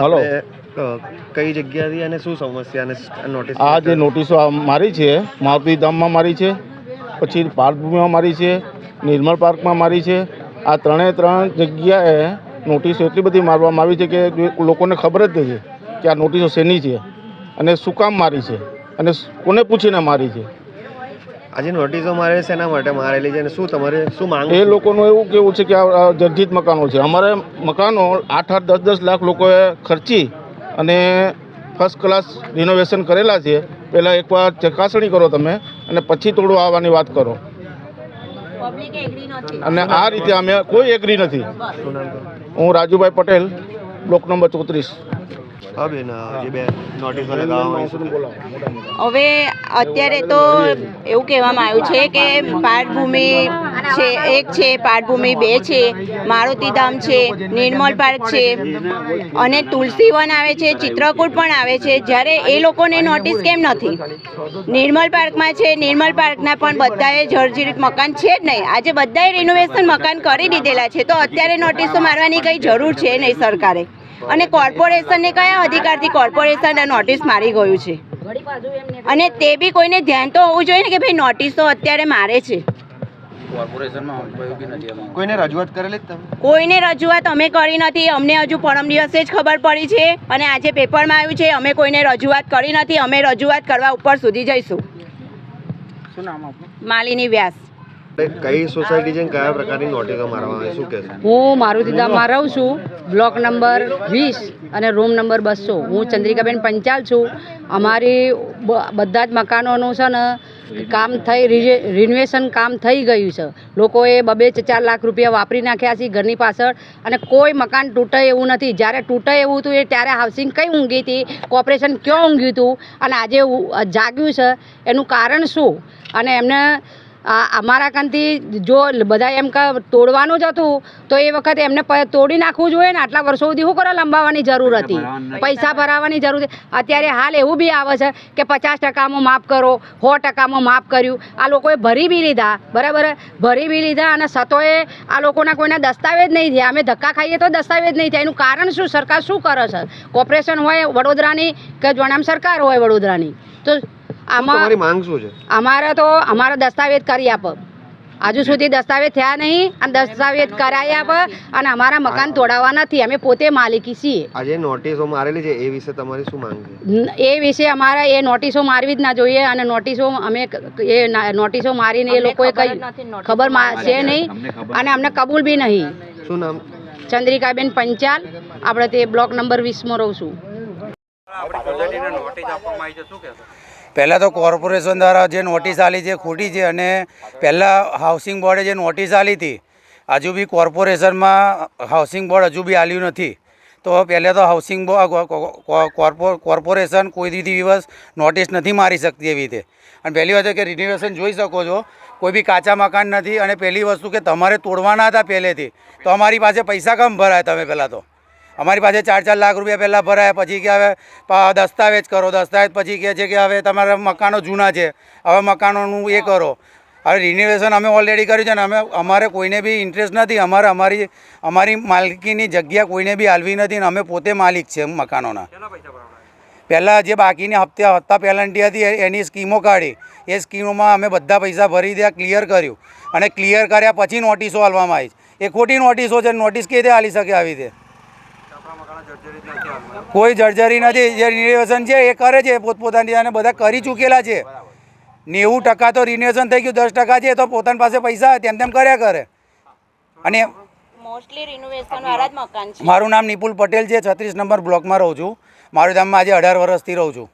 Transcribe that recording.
Hello. Hello કઈ જગ્યાથી અને શું સમસ્યા અને નોટિસ આ જે નોટિસો આ મારી છે મારુતિ ધામમાં મારી છે પછી પાર્કભૂમિમાં મારી છે નિર્મળ પાર્કમાં મારી છે આ ત્રણે ત્રણ જગ્યાએ નોટિસો એટલી બધી મારવામાં આવી છે કે જે લોકોને ખબર જ નથી કે આ નોટિસો શેની છે અને શું કામ મારી છે અને કોને પૂછીને મારી છે. આજે નોટિસો મારે શેના માટે મારેલી છે અને શું તમારે શું માંગ એ લોકોનું એવું કેવું છે કે આ જર્જિત મકાનો છે. અમારે મકાનો આઠ આઠ દસ દસ લાખ લોકોએ ખર્ચી અને ફર્સ્ટ ક્લાસ રિનોવેશન કરેલા છે. પહેલાં એકવાર ચકાસણી કરો તમે અને પછી થોડું આવવાની વાત કરો. પબ્લિક એગ્રી નથી. અને આ રીતે અમે કોઈ એગ્રી નથી? હું રાજુભાઈ પટેલ બ્લોક નંબર ચોત્રીસ. હવે અત્યારે તો એવું કહેવામાં આવ્યું છે કે પાઠભૂમિ છે એક છે પાઠભૂમિ બે છે મારુતિધામ છે નિર્મલ પાર્ક છે અને તુલસીવન આવે છે ચિત્રકૂટ પણ આવે છે. જ્યારે એ લોકોને નોટિસ કેમ નથી? નિર્મલ પાર્કમાં છે નિર્મલ પાર્કના પણ બધાએ જર્જરિત મકાન છે જ નહીં. આજે બધાએ રિનોવેશન મકાન કરી દીધેલા છે. તો અત્યારે નોટિસો મારવાની કંઈ જરૂર છે નહીં સરકારે? અને કોર્પોરેશનને કયા અધિકારથી કોર્પોરેશન નોટિસ મારી ગયું છે? અને તે બી કોઈને ધ્યાન તો હોવું જોઈએ ને કે ભાઈ નોટિસ તો અત્યારે મારે છે. કોઈને રજૂઆત કરેલી કોઈને રજૂઆત અમે કરી નથી. અમને હજુ પરમ દિવસે જ ખબર પડી છે અને આજે પેપરમાં આવ્યું છે અમે કોઈને રજૂઆત કરી નથી. અમે રજૂઆત કરવા ઉપર સુધી જઈશું. માલિની વ્યાસ. કઈ સોસાયટી છે કયા પ્રકારની નોટિસો મારવામાં આવે? શું કે હું મારુતિધામમાં રહું છું. બ્લોક નંબર વીસ અને રૂમ નંબર બસો. હું ચંદ્રિકાબેન પંચાલ છું. અમારી બધા જ મકાનોનું છે ને કામ થઈ રિનોવેશન કામ થઈ ગયું છે. લોકોએ બબે ચાર લાખ રૂપિયા વાપરી નાખ્યા છે ઘરની પાછળ અને કોઈ મકાન તૂટે એવું નથી. જ્યારે તૂટે એવું હતું એ ત્યારે હાઉસિંગ કઈ ઊંઘી હતી? કોર્પોરેશન ક્યાં ઊંઘ્યું હતું? અને આજે જાગ્યું છે. એનું કારણ શું? અને એમને અમારા કાનથી જો બધા એમ કે તોડવાનું જ હતું તો એ વખત એમને તોડી નાખવું જોઈએ ને. આટલા વર્ષો સુધી શું કરો લંબાવવાની જરૂર હતી. પૈસા ભરાવાની જરૂર હતી. અત્યારે હાલ એવું બી આવે છે કે પચાસ ટકામાં માફ કરો સો ટકામાં માફ કર્યું. આ લોકોએ ભરી બી લીધા બરાબર? ભરી બી લીધા અને સતોએ આ લોકોના કોઈના દસ્તાવેજ નહીં થયા. અમે ધક્કા ખાઈએ તો દસ્તાવેજ નહીં થયા. એનું કારણ શું? સરકાર શું કરે છે? કોર્પોરેશન હોય વડોદરાની કે જોણામ સરકાર હોય વડોદરાની? તો આમાં તમારી માંગ શું છે? અમારે તો અમારા દસ્તાવેજ કરી આપો. હજુ સુધી દસ્તાવેજ થયા નહીં અને દસ્તાવેજ કરાવી આપ અને અમારા મકાન તોડાવવા નથી. અમે પોતે માલિકી છીએ. આજે નોટિસો મારેલી છે એ વિશે તમારી શું માંગ છે? એ વિશે અમારે એ નોટિસો મારવી જ ના જોઈએ અને નોટિસો અમે એ નોટિસો મારીને એ લોકોએ કહી ખબર મા- છે નહીં અને અમને કબૂલ બી નહીં. શું નામ? ચંદ્રિકાબેન પંચાલ. આપણે તે બ્લોક નંબર વીસમાં રહું છું. પહેલાં તો કોર્પોરેશન દ્વારા જે નોટિસ આલી છે, ખોટી છે અને પહેલાં હાઉસિંગ બોર્ડે જે નોટિસ આલી હતી, હજુ બી કોર્પોરેશનમાં હાઉસિંગ બોર્ડ હજુ બી આવ્યું નથી. તો પહેલાં તો હાઉસિંગ કોર્પોરેશન કોઈ દી દિવસ નોટિસ નથી મારી શકતી એવી રીતે. અને પહેલી વાત કે રિનોવેશન જોઈ શકો છો, કોઈ બી કાચા મકાન નથી અને પહેલી વસ્તુ કે તમારે તોડવાના હતા પહેલેથી, તો અમારી પાસે પૈસા કમ ભરાય તમે પહેલાં તો. અમારી પાસે ચાર ચાર લાખ રૂપિયા પહેલાં ભરાયા પછી કે હવે દસ્તાવેજ કરો દસ્તાવેજ પછી કહે છે કે હવે તમારા મકાનો જૂના છે હવે મકાનોનું એ કરો. હવે રિનોવેશન અમે ઓલરેડી કર્યું છે ને અમે અમારે કોઈને બી ઇન્ટરેસ્ટ નથી અમારે અમારી અમારી માલિકીની જગ્યા કોઈને બી હાલવી નથી ને અમે પોતે માલિક છે મકાનોના. પહેલાં જે બાકીની હપ્તા હપ્તા પેનલ્ટી હતી એની સ્કીમો કાઢી. એ સ્કીમોમાં અમે બધા પૈસા ભરી દીધા ક્લિયર કર્યું. અને ક્લિયર કર્યા પછી નોટિસો હાલવામાં આવી છે. એ ખોટી નોટિસો છે નોટિસ કઈ રીતે હાલી શકે આવી રીતે? કોઈ જર્જરી નથી. જે રિનોવેશન છે એ કરે છે પોતપોતાની અને બધા કરી ચૂકેલા છે. નેવું ટકા તો રિનોવેશન થઈ ગયું દસ ટકા છે તો પોતાની પાસે પૈસા તેમ તેમ કર્યા કરે. અને મારું નામ નિપુલ પટેલ છે છત્રીસ નંબર બ્લોકમાં રહું છું. મારું ગામમાં આજે અઢાર વર્ષથી રહું છું.